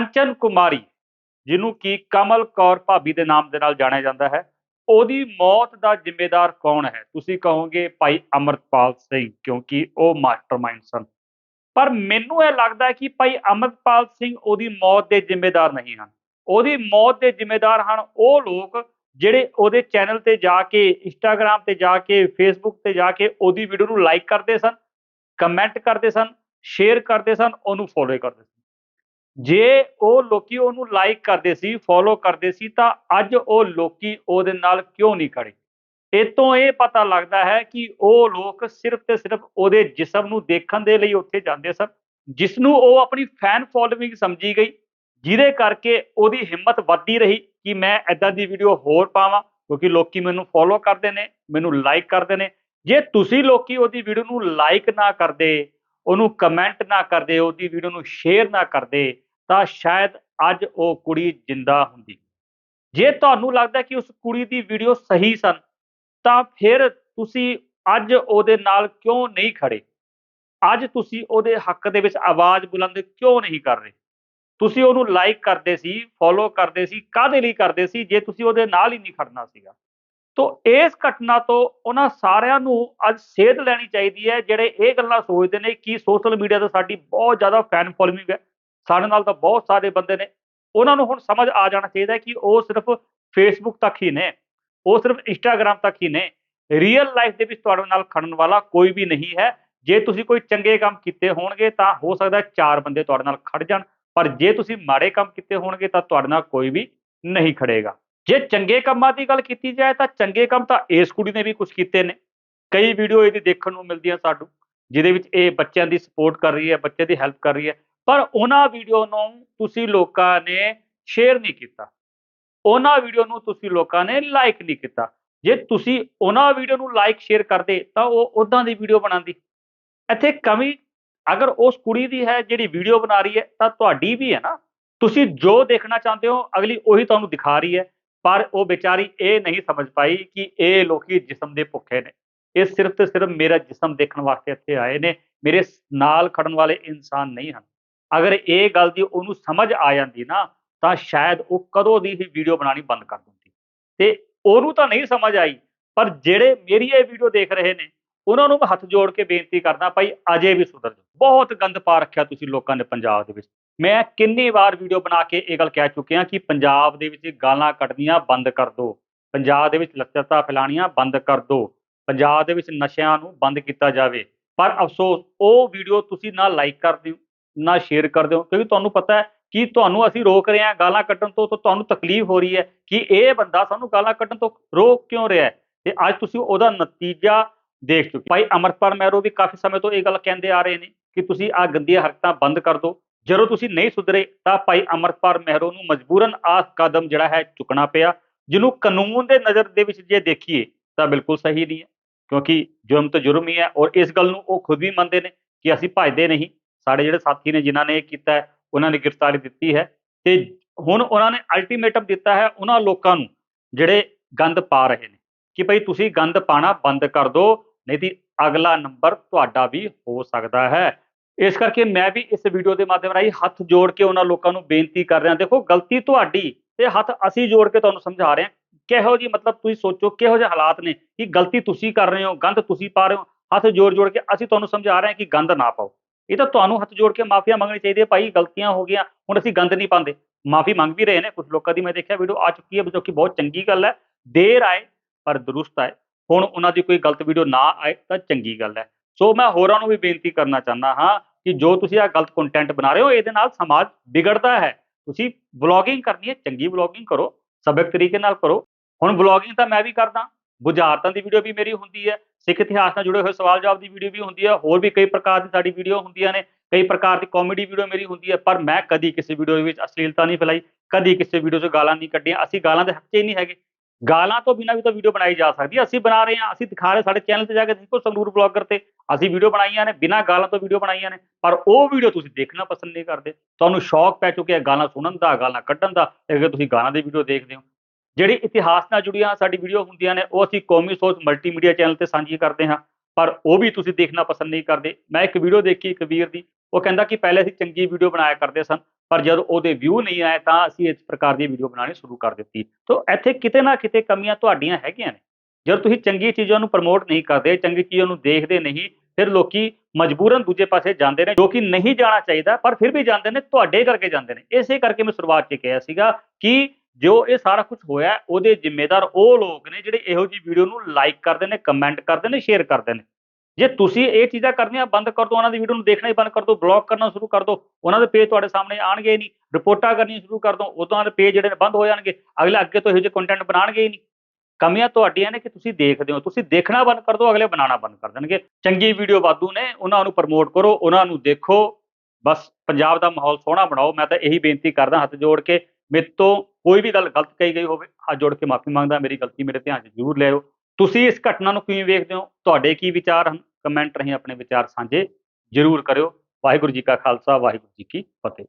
ਕੰਚਨ ਕੁਮਾਰੀ, ਜਿਹਨੂੰ ਕੀ ਕਮਲ ਕੌਰ ਭਾਬੀ ਦੇ ਨਾਮ ਦੇ ਨਾਲ ਜਾਣਿਆ ਜਾਂਦਾ ਹੈ, ਉਹਦੀ ਮੌਤ ਦਾ ਜ਼ਿੰਮੇਦਾਰ ਕੌਣ ਹੈ? ਤੁਸੀਂ ਕਹੋਗੇ ਭਾਈ ਅਮਰਪਾਲ ਸਿੰਘ, ਕਿਉਂਕਿ ਉਹ ਮਾਸਟਰਮਾਈਂਡ ਸਨ। ਪਰ ਮੈਨੂੰ ਇਹ ਲੱਗਦਾ ਹੈ ਕਿ ਭਾਈ ਅਮਰਪਾਲ ਸਿੰਘ ਉਹਦੀ ਮੌਤ ਦੇ ਜ਼ਿੰਮੇਦਾਰ ਨਹੀਂ ਹਨ। ਉਹਦੀ ਮੌਤ ਦੇ ਜ਼ਿੰਮੇਦਾਰ ਹਨ ਉਹ ਲੋਕ ਜਿਹੜੇ ਉਹਦੇ ਚੈਨਲ ਤੇ ਜਾ ਕੇ ਇੰਸਟਾਗ੍ਰam ਤੇ ਜਾ ਕੇ ਫੇਸਬੁੱਕ ਤੇ ਜਾ ਕੇ ਉਹਦੀ ਵੀਡੀਓ ਨੂੰ ਲਾਈਕ ਕਰਦੇ ਸਨ ਕਮੈਂਟ ਕਰਦੇ ਸਨ ਸ਼ੇਅਰ ਕਰਦੇ ਸਨ, ਉਹਨੂੰ ਫੋਲੋ ਕਰਦੇ ਸਨ। ਜੇ ਉਹ ਲੋਕੀ ਉਹਨੂੰ ਲਾਈਕ ਕਰਦੇ ਸੀ ਫੋਲੋ ਕਰਦੇ ਸੀ, ਤਾਂ ਅੱਜ ਉਹ ਲੋਕੀ ਉਹਦੇ ਨਾਲ ਕਿਉਂ ਨਹੀਂ ਖੜੇ? ਇਹ ਤੋਂ ਇਹ ਪਤਾ ਲੱਗਦਾ ਹੈ ਕਿ ਉਹ ਲੋਕ ਸਿਰਫ ਤੇ ਸਿਰਫ ਉਹਦੇ ਜਿਸਮ ਨੂੰ ਦੇਖਣ ਦੇ ਲਈ ਉੱਥੇ ਜਾਂਦੇ ਸਨ ਜਿਸ ਨੂੰ ਉਹ ਆਪਣੀ ਫੈਨ ਫੋਲੋਇੰਗ ਸਮਝੀ ਗਈ, ਜਿਹਦੇ ਕਰਕੇ ਉਹਦੀ ਹਿੰਮਤ ਵੱਧਦੀ ਰਹੀ ਕਿ ਮੈਂ ਐਦਾਂ ਦੀ ਵੀਡੀਓ ਹੋਰ ਪਾਵਾਂ, ਕਿਉਂਕਿ ਲੋਕੀ ਮੈਨੂੰ ਫੋਲੋ ਕਰਦੇ ਨੇ, ਮੈਨੂੰ ਲਾਈਕ ਕਰਦੇ ਨੇ। ਜੇ ਤੁਸੀਂ ਲੋਕੀ ਉਹਦੀ ਵੀਡੀਓ ਨੂੰ ਲਾਈਕ ਨਾ ਕਰਦੇ ਉਹਨੂੰ ਕਮੈਂਟ ਨਾ ਕਰਦੇ, ਉਹਦੀ ਵੀਡੀਓ ਨੂੰ ਸ਼ੇਅਰ ਨਾ ਕਰਦੇ, ਤਾਂ ਸ਼ਾਇਦ ਅੱਜ ਉਹ ਕੁੜੀ ਜਿੰਦਾ ਹੁੰਦੀ। ਜੇ ਤੁਹਾਨੂੰ ਲੱਗਦਾ ਕਿ ਉਸ ਕੁੜੀ ਦੀ ਵੀਡੀਓ ਸਹੀ ਸਨ, ਤਾਂ ਫਿਰ ਤੁਸੀਂ ਅੱਜ ਉਹਦੇ ਨਾਲ ਕਿਉਂ ਨਹੀਂ ਖੜੇ? ਅੱਜ ਤੁਸੀਂ ਉਹਦੇ ਹੱਕ ਦੇ ਵਿੱਚ ਆਵਾਜ਼ ਬੁਲੰਦ ਕਿਉਂ ਨਹੀਂ ਕਰ ਰਹੇ? ਤੁਸੀਂ ਉਹਨੂੰ ਲਾਈਕ ਕਰਦੇ ਸੀ ਫੋਲੋ ਕਰਦੇ ਸੀ, ਕਾਹਦੇ ਲਈ ਕਰਦੇ ਸੀ, ਜੇ ਤੁਸੀਂ ਉਹਦੇ ਨਾਲ ਹੀ ਨਹੀਂ ਖੜਨਾ ਸੀਗਾ? ਤੋਂ ਇਸ ਘਟਨਾ ਤੋਂ ਉਹਨਾਂ ਸਾਰਿਆਂ ਨੂੰ ਅੱਜ ਸੇਧ ਲੈਣੀ ਚਾਹੀਦੀ ਹੈ, ਜਿਹੜੇ ਇਹ ਗੱਲਾਂ ਸੋਚਦੇ ਨੇ ਕਿ ਸੋਸ਼ਲ ਮੀਡੀਆ ਤੇ ਸਾਡੀ ਬਹੁਤ ਜ਼ਿਆਦਾ ਫੈਨ ਫੋਲੋਇੰਗ ਹੈ। ਸਾਡੇ ਨਾਲ ਤਾਂ ਬਹੁਤ ਸਾਰੇ ਬੰਦੇ ਨੇ। ਉਹਨਾਂ ਨੂੰ ਹੁਣ ਸਮਝ ਆ ਜਾਣਾ ਚਾਹੀਦਾ ਕਿ ਉਹ ਸਿਰਫ ਫੇਸਬੁੱਕ ਤੱਕ ਹੀ ਨੇ। ਉਹ ਸਿਰਫ ਇੰਸਟਾਗ੍ਰam ਤੱਕ ਹੀ ਨੇ। ਰੀਅਲ ਲਾਈਫ ਦੇ ਵਿੱਚ ਤੁਹਾਡੇ ਨਾਲ ਖੜਨ ਵਾਲਾ ਕੋਈ ਵੀ ਨਹੀਂ ਹੈ। ਜੇ ਤੁਸੀਂ ਕੋਈ ਚੰਗੇ ਕੰਮ ਕੀਤੇ ਹੋਣਗੇ ਤਾਂ ਹੋ ਸਕਦਾ ਚਾਰ ਬੰਦੇ ਤੁਹਾਡੇ ਨਾਲ ਖੜ ਜਾਣ। ਪਰ ਜੇ ਤੁਸੀਂ ਮਾੜੇ ਕੰਮ ਕੀਤੇ ਹੋਣਗੇ ਤਾਂ ਤੁਹਾਡੇ ਨਾਲ ਕੋਈ ਵੀ ਨਹੀਂ ਖੜੇਗਾ। ਜੇ ਚੰਗੇ ਕੰਮਾਂ ਦੀ ਗੱਲ ਕੀਤੀ ਜਾਏ ਤਾਂ ਚੰਗੇ ਕੰਮ ਤਾਂ ਇਸ ਕੁੜੀ ਨੇ ਵੀ ਕੁਝ ਕੀਤੇ ਨੇ। ਕਈ ਵੀਡੀਓ ਇਹਦੀ ਦੇਖਣ ਨੂੰ ਮਿਲਦੀਆਂ ਸਾਨੂੰ, ਜਿਹਦੇ ਵਿੱਚ ਇਹ ਬੱਚਿਆਂ ਦੀ ਸਪੋਰਟ ਕਰ ਰਹੀ ਹੈ, ਬੱਚੇ ਦੀ ਹੈਲਪ ਕਰ ਰਹੀ ਹੈ। ਪਰ ਉਹਨਾਂ ਵੀਡੀਓ ਨੂੰ ਤੁਸੀਂ ਲੋਕਾਂ ਨੇ ਸ਼ੇਅਰ ਨਹੀਂ ਕੀਤਾ। ਉਹਨਾਂ ਵੀਡੀਓ ਨੂੰ ਤੁਸੀਂ ਲੋਕਾਂ ਨੇ ਲਾਈਕ ਨਹੀਂ ਕੀਤਾ। ਜੇ ਤੁਸੀਂ ਉਹਨਾਂ ਵੀਡੀਓ ਨੂੰ ਲਾਈਕ ਸ਼ੇਅਰ ਕਰਦੇ ਤਾਂ ਉਹ ਉਦਾਂ ਦੀ ਵੀਡੀਓ ਬਣਾਉਂਦੀ। ਇੱਥੇ ਕਮੀ, ਅਗਰ ਉਸ ਕੁੜੀ ਦੀ ਹੈ ਜਿਹੜੀ ਵੀਡੀਓ ਬਣਾ ਰਹੀ ਹੈ ਤਾਂ ਤੁਹਾਡੀ ਵੀ ਹੈ ਨਾ। ਤੁਸੀਂ ਜੋ ਦੇਖਣਾ ਚਾਹੁੰਦੇ ਹੋ, ਅਗਲੀ ਉਹੀ ਤੁਹਾਨੂੰ ਦਿਖਾ ਰਹੀ ਹੈ। ਪਰ ਉਹ ਵਿਚਾਰੀ ਇਹ ਨਹੀਂ ਸਮਝ ਪਾਈ ਕਿ ਇਹ ਲੋਕੀ ਜਿਸਮ ਦੇ ਭੁੱਖੇ ਨੇ। ਇਹ ਸਿਰਫ ਤੇ ਸਿਰਫ ਮੇਰਾ ਜਿਸਮ ਦੇਖਣ ਵਾਸਤੇ ਇੱਥੇ ਆਏ ਨੇ, ਮੇਰੇ ਨਾਲ ਖੜਨ ਵਾਲੇ ਇਨਸਾਨ ਨਹੀਂ ਹਨ। ਅਗਰ ਇਹ ਗੱਲ ਦੀ ਉਹਨੂੰ ਸਮਝ ਆ ਜਾਂਦੀ ਨਾ, ਤਾਂ ਸ਼ਾਇਦ ਉਹ ਕਦੋਂ ਦੀ ਹੀ ਵੀਡੀਓ ਬਣਾਣੀ ਬੰਦ ਕਰ ਦਿੰਦੀ। ਤੇ ਉਹਨੂੰ ਤਾਂ ਨਹੀਂ ਸਮਝ ਆਈ, ਪਰ ਜਿਹੜੇ ਮੇਰੀ ਇਹ ਵੀਡੀਓ ਦੇਖ ਰਹੇ ਨੇ, ਉਹਨਾਂ ਨੂੰ ਮੈਂ ਹੱਥ ਜੋੜ ਕੇ ਬੇਨਤੀ ਕਰਦਾ ਭਾਈ ਅਜੇ ਵੀ ਸੁਧਰ ਜਾਓ। ਬਹੁਤ ਗੰਦ ਪਾ ਰੱਖਿਆ ਤੁਸੀਂ ਲੋਕਾਂ ਨੇ ਪੰਜਾਬ ਦੇ ਵਿੱਚ। ਮੈਂ ਕਿੰਨੀ ਵਾਰ ਵੀਡੀਓ ਬਣਾ ਕੇ ਇਹ ਗੱਲ ਕਹਿ ਚੁੱਕਿਆ ਕਿ ਪੰਜਾਬ ਦੇ ਵਿੱਚ ਗਾਲਾਂ ਕੱਢਣੀਆਂ ਬੰਦ ਕਰ ਦਿਓ ਪੰਜਾਬ ਦੇ ਵਿੱਚ ਲੱਚਰਤਾ ਫੈਲਾਣੀਆਂ ਬੰਦ ਕਰ ਦਿਓ ਪੰਜਾਬ ਦੇ ਵਿੱਚ ਨਸ਼ਿਆਂ ਨੂੰ ਬੰਦ ਕੀਤਾ ਜਾਵੇ। ਪਰ ਅਫਸੋਸ, ਉਹ ਵੀਡੀਓ ਤੁਸੀਂ ਨਾ ਲਾਈਕ ਕਰਦੇ ਹੋ ਨਾ ਸ਼ੇਅਰ ਕਰਦੇ ਹੋ ਕਿਉਂਕਿ ਤੁਹਾਨੂੰ ਪਤਾ ਹੈ ਕਿ ਤੁਹਾਨੂੰ ਅਸੀਂ ਰੋਕ ਰਹੇ ਹਾਂ ਗਾਲਾਂ ਕੱਢਣ ਤੋਂ, ਤਾਂ ਤੁਹਾਨੂੰ ਤਕਲੀਫ ਹੋ ਰਹੀ ਹੈ ਕਿ ਇਹ ਬੰਦਾ ਸਾਨੂੰ ਗਾਲਾਂ ਕੱਢਣ ਤੋਂ ਰੋਕ ਕਿਉਂ ਰਿਹਾ ਹੈ? ਤੇ ਅੱਜ ਤੁਸੀਂ ਉਹਦਾ ਨਤੀਜਾ ਦੇਖ ਚੁੱਕੇ ਭਾਈ ਅਮਰਪਾਲ ਮਹਿਰੋ ਵੀ ਕਾਫੀ ਸਮੇਂ ਤੋਂ ਇਹ ਗੱਲ ਕਹਿੰਦੇ ਆ ਰਹੇ ਨੇ ਕਿ ਤੁਸੀਂ ਆ ਗੰਦੀਆਂ ਹਰਕਤਾਂ ਬੰਦ ਕਰ ਦਿਓ ਜਦੋਂ ਤੁਸੀਂ ਨਹੀਂ ਸੁਧਰੇ, ਤਾਂ ਭਾਈ ਅਮਰਪਾਲ ਮਹਿਰੋ ਨੂੰ ਮਜਬੂਰਨ ਆ ਕਦਮ ਜਿਹੜਾ ਹੈ ਚੁੱਕਣਾ ਪਿਆ, ਜਿਹਨੂੰ ਕਾਨੂੰਨ ਦੇ ਨਜ਼ਰ ਦੇ ਵਿੱਚ ਜੇ ਦੇਖੀਏ, ਤਾਂ ਬਿਲਕੁਲ ਸਹੀ ਨਹੀਂ ਹੈ, ਕਿਉਂਕਿ ਜੁਰਮ ਤਾਂ ਜੁਰਮ ਹੀ ਹੈ ਔਰ ਇਸ ਗੱਲ ਨੂੰ ਉਹ ਖੁਦ ਵੀ ਮੰਨਦੇ ਨੇ ਕਿ ਅਸੀਂ ਭਜਦੇ ਨਹੀਂ। ਸਾਡੇ ਜਿਹੜੇ ਸਾਥੀ ਨੇ ਜਿਨ੍ਹਾਂ ਨੇ ਇਹ ਕੀਤਾ ਉਹਨਾਂ ਨੇ ਗ੍ਰਿਫਤਾਰੀ ਦਿੱਤੀ ਹੈ ਤੇ ਹੁਣ ਉਹਨਾਂ ਨੇ ਅਲਟੀਮੇਟਮ ਦਿੱਤਾ ਹੈ ਉਹਨਾਂ ਲੋਕਾਂ ਨੂੰ ਜਿਹੜੇ ਗੰਦ ਪਾ ਰਹੇ ਨੇ ਕਿ ਭਈ ਤੁਸੀਂ ਗੰਦ ਪਾਣਾ ਬੰਦ ਕਰ ਦਿਓ, ਨਹੀਂ ਤੇ ਅਗਲਾ ਨੰਬਰ ਤੁਹਾਡਾ ਵੀ ਹੋ ਸਕਦਾ ਹੈ। ਇਸ ਕਰਕੇ ਮੈਂ ਵੀ ਇਸ ਵੀਡੀਓ ਦੇ ਮਾਧਿਅਮ ਰਾਹੀਂ ਹੱਥ ਜੋੜ ਕੇ ਉਹਨਾਂ ਲੋਕਾਂ ਨੂੰ ਬੇਨਤੀ ਕਰ ਰਿਹਾ। ਦੇਖੋ, ਗਲਤੀ ਤੁਹਾਡੀ ਤੇ ਹੱਥ ਅਸੀਂ ਜੋੜ ਕੇ ਤੁਹਾਨੂੰ ਸਮਝਾ ਰਹੇ ਹਾਂ। ਕਿਹੋ ਜੀ ਮਤਲਬ ਤੁਸੀਂ ਸੋਚੋ, ਕਿਹੋ ਜਿਹੇ ਹਾਲਾਤ ਨੇ ਕਿ ਗਲਤੀ ਤੁਸੀਂ ਕਰ ਰਹੇ ਹੋ, ਗੰਦ ਤੁਸੀਂ ਪਾ ਰਹੇ ਹੋ। ਹੱਥ ਜੋੜ ਜੋੜ ਕੇ ਅਸੀਂ ਤੁਹਾਨੂੰ ਸਮਝਾ ਰਹੇ ਹਾਂ ਕਿ ਗੰਦ ਨਾ ਪਾਓ। ਇਹ ਤਾਂ ਤੁਹਾਨੂੰ ਹੱਥ ਜੋੜ ਕੇ ਮਾਫੀਆ ਮੰਗਣੀ ਚਾਹੀਦੀ ਹੈ ਭਾਈ ਗਲਤੀਆਂ ਹੋ ਗਈਆਂ, ਹੁਣ ਅਸੀਂ ਗੰਦ ਨਹੀਂ ਪਾਉਂਦੇ। ਮਾਫੀ ਮੰਗ ਵੀ ਰਹੇ ਨੇ ਕੁਝ ਲੋਕਾਂ ਦੀ, ਮੈਂ ਦੇਖਿਆ ਵੀਡੀਓ ਆ ਚੁੱਕੀ ਹੈ, ਜੋ ਕਿ ਬਹੁਤ ਚੰਗੀ ਗੱਲ ਹੈ। ਦੇਰ ਆਏ, ਪਰ ਦਰੁਸਤ ਆਏ। ਹੁਣ ਉਹਨਾਂ ਦੀ ਕੋਈ ਗਲਤ ਵੀਡੀਓ ਨਾ ਆਏ, ਤਾਂ ਚੰਗੀ ਗੱਲ ਹੈ। ਸੋ ਮੈਂ ਹੋਰਾਂ ਨੂੰ ਵੀ ਬੇਨਤੀ ਕਰਨਾ ਚਾਹੁੰਦਾ ਹਾਂ ਕਿ ਜੋ ਤੁਸੀਂ ਆ ਗਲਤ ਕੰਟੈਂਟ ਬਣਾ ਰਹੇ ਹੋ, ਇਹਦੇ ਨਾਲ ਸਮਾਜ ਵਿਗੜਦਾ ਹੈ। ਤੁਸੀਂ ਵਲੌਗਿੰਗ ਕਰਨੀ ਹੈ, ਚੰਗੀ ਵਲੌਗਿੰਗ ਕਰੋ, ਸਬਕ ਤਰੀਕੇ ਨਾਲ ਕਰੋ। ਹੁਣ ਵਲੌਗਿੰਗ ਤਾਂ ਮੈਂ ਵੀ ਕਰਦਾ, ਬੁਝਾਰਤਾਂ ਦੀ ਵੀਡੀਓ ਵੀ ਮੇਰੀ ਹੁੰਦੀ ਹੈ, ਸਿੱਖ ਇਤਿਹਾਸ ਨਾਲ ਜੁੜੇ ਹੋਏ ਸਵਾਲ ਜਵਾਬ ਦੀ ਵੀਡੀਓ ਵੀ ਹੁੰਦੀ ਹੈ, ਹੋਰ ਵੀ ਕਈ ਪ੍ਰਕਾਰ ਦੀ ਸਾਡੀ ਵੀਡੀਓ ਹੁੰਦੀਆਂ ਨੇ, ਕਈ ਪ੍ਰਕਾਰ ਦੀ ਕਾਮੇਡੀ ਵੀਡੀਓ ਮੇਰੀ ਹੁੰਦੀ ਹੈ, ਪਰ ਮੈਂ ਕਦੀ ਕਿਸੇ ਵੀਡੀਓ ਦੇ ਵਿੱਚ ਅਸ਼ਲੀਲਤਾ ਨਹੀਂ ਫੈਲਾਈ, ਕਦੀ ਕਿਸੇ ਵੀਡੀਓ 'ਚ ਗਾਲਾਂ ਨਹੀਂ ਕੱਢੀਆਂ, ਅਸੀਂ ਗਾਲਾਂ ਦੇ ਹੱਕ 'ਚ ਹੀ ਨਹੀਂ ਹੈਗੇ। ਗਾਲਾਂ ਤੋਂ ਬਿਨਾਂ ਵੀ ਤਾਂ ਵੀਡੀਓ ਬਣਾਈ ਜਾ ਸਕਦੀ ਹੈ। ਅਸੀਂ ਬਣਾ ਰਹੇ ਹਾਂ, ਅਸੀਂ ਦਿਖਾ ਰਹੇ ਸਾਡੇ ਚੈਨਲ ਤੇ ਜਾ ਕੇ। ਦੇਖੋ ਸੰਗਰੂਰ ਬਲੌਗਰ ਤੇ ਅਸੀਂ ਵੀਡੀਓ ਬਣਾਈਆਂ ਨੇ, ਬਿਨਾਂ ਗਾਲਾਂ ਤੋਂ ਵੀਡੀਓ ਬਣਾਈਆਂ ਨੇ। ਪਰ ਉਹ ਵੀਡੀਓ ਤੁਸੀਂ ਦੇਖਣਾ ਪਸੰਦ ਨਹੀਂ ਕਰਦੇ। ਤੁਹਾਨੂੰ ਸ਼ੌਕ ਪੈ ਚੁੱਕਿਆ ਗਾਲਾਂ ਸੁਣਨ ਦਾ, ਗਾਲਾਂ ਕੱਢਣ ਦਾ। ਅਗਰ ਤੁਸੀਂ ਗਾਲਾਂ ਦੀ ਵੀਡੀਓ ਦੇਖਦੇ ਹੋ, ਜਿਹੜੀ ਇਤਿਹਾਸ ਨਾਲ ਜੁੜੀਆਂ ਸਾਡੀ ਵੀਡੀਓ ਹੁੰਦੀਆਂ ਨੇ, ਉਹ ਅਸੀਂ ਕੌਮੀ ਸੋਚ ਮਲਟੀਮੀਡੀਆ ਚੈਨਲ ਤੇ ਸਾਂਝੀ ਕਰਦੇ ਹਾਂ। ਪਰ ਉਹ ਵੀ ਤੁਸੀਂ ਦੇਖਣਾ ਪਸੰਦ ਨਹੀਂ ਕਰਦੇ। ਮੈਂ ਇੱਕ ਵੀਡੀਓ ਦੇਖੀ ਕਬੀਰ ਦੀ। ਉਹ ਕਹਿੰਦਾ ਕਿ ਪਹਿਲੇ ਅਸੀਂ ਚੰਗੀ ਵੀਡੀਓ ਬਣਾਇਆ ਕਰਦੇ ਸਨ। ਪਰ ਜਦੋਂ ਉਹਦੇ ਵਿਊ ਨਹੀਂ ਆਏ ਤਾਂ ਅਸੀਂ ਇਸ ਪ੍ਰਕਾਰ ਦੀ ਵੀਡੀਓ ਬਣਾਉਣੀ ਸ਼ੁਰੂ ਕਰ ਦਿੱਤੀ। ਤੋਂ ਇੱਥੇ ਕਿਤੇ ਨਾ ਕਿਤੇ ਕਮੀਆਂ ਤੁਹਾਡੀਆਂ ਹੈਗੀਆਂ ਨੇ। ਜਦੋਂ ਤੁਸੀਂ ਚੰਗੀ ਚੀਜ਼ਾਂ ਨੂੰ ਪ੍ਰਮੋਟ ਨਹੀਂ ਕਰਦੇ, ਚੰਗੀ ਚੀਜ਼ਾਂ ਨੂੰ ਦੇਖਦੇ ਨਹੀਂ, ਫਿਰ ਲੋਕੀ ਮਜਬੂਰਨ ਦੂਜੇ ਪਾਸੇ ਜਾਂਦੇ ਨੇ, ਜੋ ਕਿ ਨਹੀਂ ਜਾਣਾ ਚਾਹੀਦਾ, ਪਰ ਫਿਰ ਵੀ ਜਾਂਦੇ ਨੇ, ਤੁਹਾਡੇ ਕਰਕੇ ਜਾਂਦੇ ਨੇ। ਇਸੇ ਕਰਕੇ ਮੈਂ ਸ਼ੁਰੂਆਤ 'ਚ ਕਿਹਾ ਸੀਗਾ ਕਿ ਜੋ ਇਹ ਸਾਰਾ ਕੁਝ ਹੋਇਆ, ਉਹਦੇ ਜ਼ਿੰਮੇਦਾਰ ਉਹ ਲੋਕ ਨੇ ਜਿਹੜੇ ਇਹੋ ਜਿਹੀ ਵੀਡੀਓ ਨੂੰ ਲਾਈਕ ਕਰਦੇ ਨੇ ਕਮੈਂਟ ਕਰਦੇ ਨੇ ਸ਼ੇਅਰ ਕਰਦੇ ਨੇ। ਜੇ ਤੁਸੀਂ ਇਹ ਚੀਜ਼ਾਂ ਕਰਨੀਆਂ ਬੰਦ ਕਰ ਦਿਓ, ਉਹਨਾਂ ਦੀ ਵੀਡੀਓ ਨੂੰ ਦੇਖਣਾ ਹੀ ਬੰਦ ਕਰ ਦਿਓ ਬਲੌਕ ਕਰਨਾ ਸ਼ੁਰੂ ਕਰ ਦਿਓ, ਉਹਨਾਂ ਦੇ ਪੇਜ ਤੁਹਾਡੇ ਸਾਹਮਣੇ ਆਣਗੇ ਨਹੀਂ, ਰਿਪੋਰਟਾਂ ਕਰਨੀਆਂ ਸ਼ੁਰੂ ਕਰ ਦਿਓ, ਉਦੋਂ ਦੇ ਪੇਜ ਜਿਹੜੇ ਨੇ ਬੰਦ ਹੋ ਜਾਣਗੇ, ਅਗਲੇ ਅੱਗੇ ਤੋਂ ਇਹੋ ਜਿਹੇ ਕੰਟੈਂਟ ਬਣਾਉਣਗੇ ਹੀ ਨਹੀਂ। ਕਮੀਆਂ ਤੁਹਾਡੀਆਂ ਨੇ ਕਿ ਤੁਸੀਂ ਦੇਖਦੇ ਹੋ, ਤੁਸੀਂ ਦੇਖਣਾ ਬੰਦ ਕਰ ਦਿਓ, ਅਗਲੇ ਬਣਾਉਣਾ ਬੰਦ ਕਰ ਦੇਣਗੇ। ਚੰਗੀ ਵੀਡੀਓ ਵਾਧੂ ਨੇ, ਉਹਨਾਂ ਨੂੰ ਪ੍ਰਮੋਟ ਕਰੋ, ਉਹਨਾਂ ਨੂੰ ਦੇਖੋ, ਬਸ ਪੰਜਾਬ ਦਾ ਮਾਹੌਲ ਸੋਹਣਾ ਬਣਾਓ। ਮੈਂ ਤਾਂ ਇਹੀ ਬੇਨਤੀ ਕਰਦਾ ਹੱਥ ਜੋੜ ਕੇ, ਮੇਰੇ ਤੋਂ ਕੋਈ ਵੀ ਗੱਲ ਗਲਤ ਕਹੀ ਗਈ ਹੋਵੇ, ਹੱਥ ਜੋੜ ਕੇ ਮਾਫੀ ਮੰਗਦਾ, ਮੇਰੀ ਗਲਤੀ ਮੇਰੇ ਧਿਆਨ 'ਚ ਜ਼ਰੂਰ ਲਿਆਓ ਤੁਸੀਂ ਇਸ ਘਟਨਾ ਨੂੰ ਕਿਵੇਂ ਵੇਖਦੇ ਹੋ? ਤੁਹਾਡੇ ਕੀ ਵਿਚਾਰ ਹਨ? ਕਮੈਂਟ ਰਾਹੀਂ ਆਪਣੇ ਵਿਚਾਰ ਸਾਂਝੇ ਜ਼ਰੂਰ ਕਰਿਓ। ਵਾਹਿਗੁਰੂ ਜੀ ਕਾ ਖਾਲਸਾ, ਵਾਹਿਗੁਰੂ ਜੀ ਕੀ ਫਤਿਹ।